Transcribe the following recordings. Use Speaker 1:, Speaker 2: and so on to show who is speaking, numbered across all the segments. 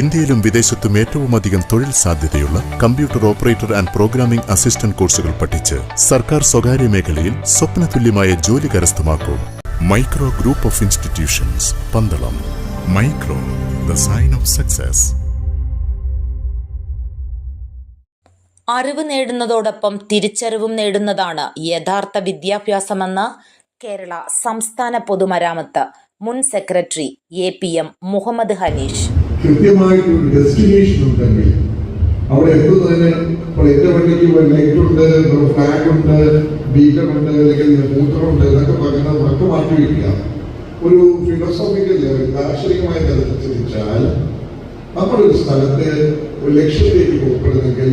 Speaker 1: ഇന്ത്യയിലും വിദേശത്തും ഏറ്റവും അധികം തൊഴിൽ സാധ്യതയുള്ള computer operator and programming assistant കോഴ്സുകൾ പഠിച്ച് സർക്കാർ സ്വകാര്യ മേഖലയിൽ സ്വപ്നതുല്യമായ ജോലി കരസ്ഥമാക്കൂ. Micro group of institutions Pandalam. Micro the sign of success.
Speaker 2: അറിവ് നേടുന്നതോടൊപ്പം തിരിച്ചറിവും നേടുന്നതാണ് യഥാർത്ഥ വിദ്യാഭ്യാസമെന്ന് കേരള സംസ്ഥാന പൊതുമരാമത്ത് മുൻ secretary A P M Muhammad Haneesh.
Speaker 3: കൃത്യമായിട്ടൊരു ഡെസ്റ്റിനേഷൻ ഉണ്ടെങ്കിൽ അവിടെ എത്തുന്നതിന് ഇപ്പോൾ എന്റെ വണ്ടിക്ക് ലൈറ്റ് ഉണ്ട് ഫ്ലാഗ് ഉണ്ട് ഉണ്ട് അല്ലെങ്കിൽ മൂത്രമുണ്ട് എന്നൊക്കെ പറയുന്നത് ഒക്കെ മാറ്റി വയ്ക്കുക ഒരു ഫിലോസോഫിക്കൽ ലെവൽ ദാർശനികമായ തലത്തിൽ ചിന്തിച്ചാൽ നമ്മളൊരു സ്ഥലത്ത് ഒരു ലക്ഷ്യത്തിലേക്ക് പോകപ്പെടുന്നെങ്കിൽ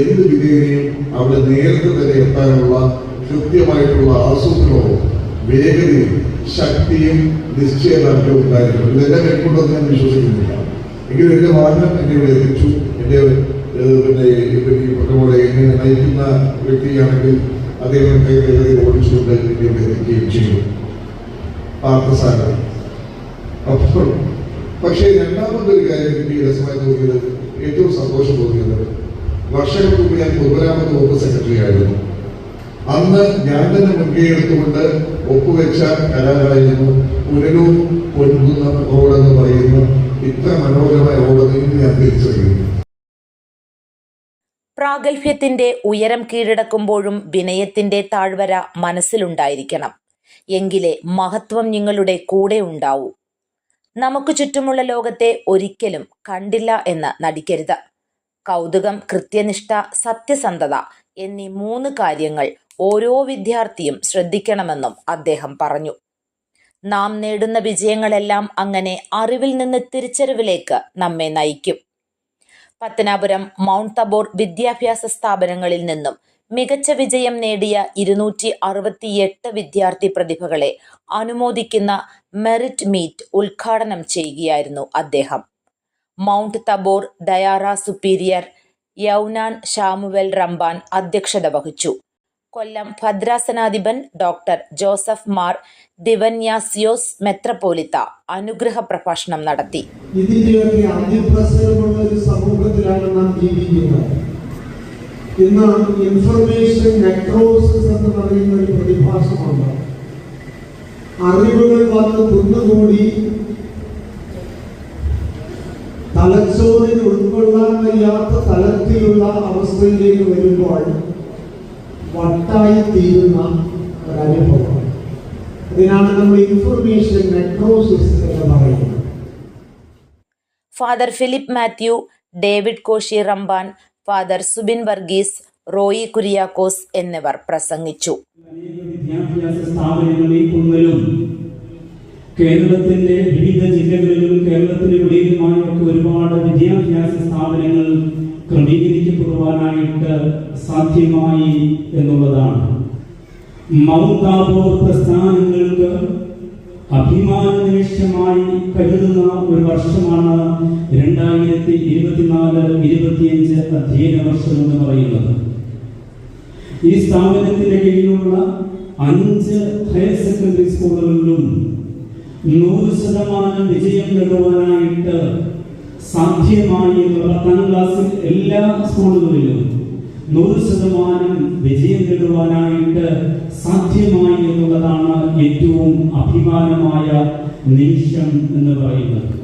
Speaker 3: എന്ത് വിധേനയും അവിടെ നേരത്തെ തന്നെ എത്താനുള്ള കൃത്യമായിട്ടുള്ള ആസൂത്രണവും വേഗതയും ശക്തിയും നിശ്ചയദാർഢ്യവും ഉണ്ടായിരിക്കണം. ഇതെല്ലാം എപ്പോഴും ഞാൻ വിശ്വസിക്കുന്നില്ല. എങ്കിലും എന്റെ വാഹനം എന്നെ ഇവിടെ എത്തിച്ചു ഏഹ്, പിന്നെ ഇപ്പൊ ഈ പറഞ്ഞ എന്നെ നയിക്കുന്ന വ്യക്തിയാണെങ്കിൽ അദ്ദേഹം കൈകളിൽ ഓടിച്ചുകൊണ്ട് എന്നെ ഇവിടെ എത്തിക്കുകയും ചെയ്തു പാർത്ഥസാരം പക്ഷേ രണ്ടാമതൊരു കാര്യം എനിക്ക് രസമായി തോന്നിയത് ഏറ്റവും സന്തോഷം തോന്നിയത് വർഷങ്ങൾക്ക് മുമ്പ് ഞാൻ പൊതുമരാമത്ത് വകുപ്പ് സെക്രട്ടറി ആയിരുന്നു. അന്ന് ഞാൻ തന്നെ മുൻകൈ എടുത്തുകൊണ്ട് ഒപ്പുവെച്ച കരാറായിരുന്നു പുനലൂർ പൊൻകുന്ന റോഡെന്ന് പറയുന്ന ഇത്ര മനോഹരമായ ഇന്ന് ഞാൻ തിരിച്ചറിയുന്നു.
Speaker 2: പ്രാഗൽഭ്യത്തിന്റെ ഉയരം കീഴടക്കുമ്പോഴും വിനയത്തിന്റെ താഴ്വര മനസ്സിലുണ്ടായിരിക്കണം. എങ്കിലേ മഹത്വം നിങ്ങളുടെ കൂടെ ഉണ്ടാവൂ. നമുക്ക് ചുറ്റുമുള്ള ലോകത്തെ ഒരിക്കലും കണ്ടില്ല എന്ന് നടിക്കരുത്. കൗതുകം കൃത്യനിഷ്ഠ സത്യസന്ധത എന്നീ മൂന്ന് കാര്യങ്ങൾ ഓരോ വിദ്യാർത്ഥിയും ശ്രദ്ധിക്കണമെന്നും അദ്ദേഹം പറഞ്ഞു. നാം നേടുന്ന വിജയങ്ങളെല്ലാം അങ്ങനെ അറിവിൽ നിന്ന് തിരിച്ചറിവിലേക്ക് നമ്മെ നയിക്കും. പത്തനാപുരം മൗണ്ട് തബോർ വിദ്യാഭ്യാസ സ്ഥാപനങ്ങളിൽ നിന്നും മികച്ച വിജയം നേടിയ ഇരുന്നൂറ്റി അറുപത്തിയെട്ട് വിദ്യാർത്ഥി പ്രതിഭകളെ അനുമോദിക്കുന്ന മെറിറ്റ് മീറ്റ് ഉദ്ഘാടനം ചെയ്യുകയായിരുന്നു അദ്ദേഹം. Mount Tabor Dayara superior Younan Shamuel Ramban അധ്യക്ഷത വഹിച്ചു. കൊല്ലം ഭദ്രാസനാധിപൻ ഡോക്ടർ ജോസഫ് മാർ ദിവന്യാസിയോസ് മെത്രപ്പോലിത്ത അനുഗ്രഹ പ്രഭാഷണം നടത്തി.
Speaker 4: സമൂഹത്തിലാണ് നാം ജീവിക്കുന്നത്. ഇന്ന് ഇൻഫർമേഷൻ നെക്രോസിസ് എന്ന് പറയുന്ന ഒരു പ്രതിഭാസമുണ്ട്. അറിവുകൾ വന്ന് കുന്നുകൂടി തലച്ചോറിന് ഉൾക്കൊള്ളാൻ കഴിയാത്ത തലത്തിലുള്ള അവസ്ഥയിലേക്ക് വരുമ്പോൾ വട്ടായി തീരുന്ന ഒരനുഭവം. അതിനാണ് നമ്മൾ ഇൻഫർമേഷൻ നെക്രോസിസ് എന്ന് പറയുന്നത്.
Speaker 2: ഫാദർ ഫിലിപ്പ് മാത്യു ഡേവിഡ് കോശി റംബാൻ ഫാദർ സുബിൻ വർഗീസ് റോയി കുര്യാക്കോസ് എന്നിവർ പ്രസംഗിച്ചു.
Speaker 5: വിദ്യാഭ്യാസ സ്ഥാപനങ്ങളിൽ കുന്നലും കേരളത്തിന്റെ വിവിധ ജില്ലകളിലും കേരളത്തിന് വെളിയിലുമായൊക്കെ ഒരുപാട് വിദ്യാഭ്യാസ സ്ഥാപനങ്ങൾ ക്രമീകരിക്കപ്പെടുവാനായിട്ട് സാധ്യമായി എന്നുള്ളതാണ്. മൗണ്ട് പ്രസ്ഥാനങ്ങൾക്ക് അഭിമാന നിമിഷമായി കരുതുന്ന ഒരു വർഷമാണ് രണ്ടായിരത്തി ഇരുപത്തിനാല് ഇരുപത്തിയഞ്ച് അധ്യയന വർഷം എന്ന് പറയുന്നത്. ഈ സ്ഥാപനത്തിന്റെ കീഴിലുള്ള അഞ്ച് ഹയർ സെക്കൻഡറി സ്കൂളുകളിലും നൂറ് ശതമാനം വിജയം നേടുവാനായിട്ട് സാധ്യമായി പത്താം ക്ലാസ്സിൽ എല്ലാ സ്കൂളുകളിലും നൂറ് ശതമാനം വിജയം നേടുവാനായിട്ട് സാധ്യമായി എന്നുള്ളതാണ് ഏറ്റവും അഭിമാനമായ നിമിഷം എന്ന് പറയുന്നത്.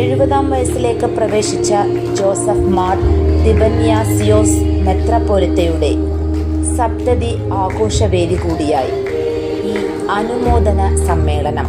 Speaker 2: എഴുപതാം വയസ്സിലേക്ക് പ്രവേശിച്ച ജോസഫ് മാർ ദിബന്യാസിയോസ് മെത്രപ്പോലിത്തയുടെ സപ്തതി ആഘോഷവേദി കൂടിയായി. ഈ അനുമോദന സമ്മേളനം